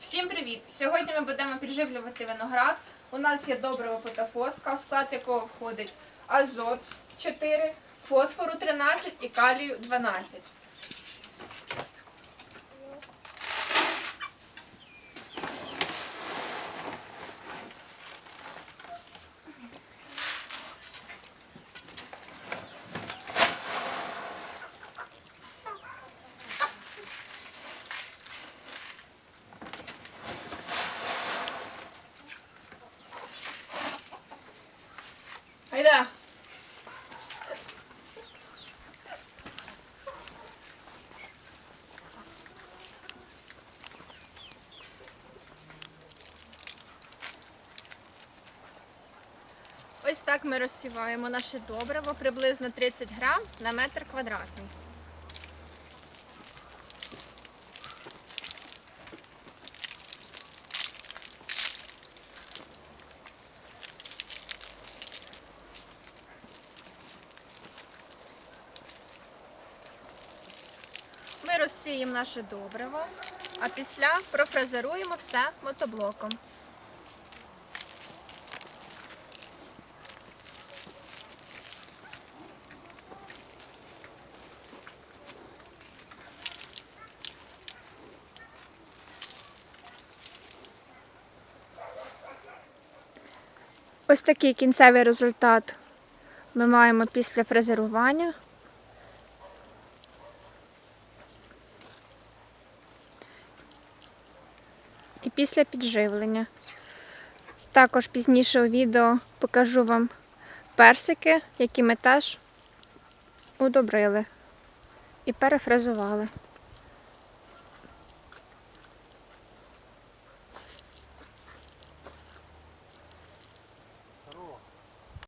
Всім привіт! Сьогодні ми будемо підживлювати виноград. У нас є добриво потафоска, в склад якого входить азот 4, фосфору 13 і калію 12. Айда! Ось так ми розсіваємо наше добриво приблизно 30 грам на метр квадратний. Розсіємо наше добриво, а після профрезеруємо все мотоблоком. Ось такий кінцевий результат ми маємо після фрезерування. І після підживлення. Також пізніше у відео покажу вам персики, які ми теж удобрили і перефразували.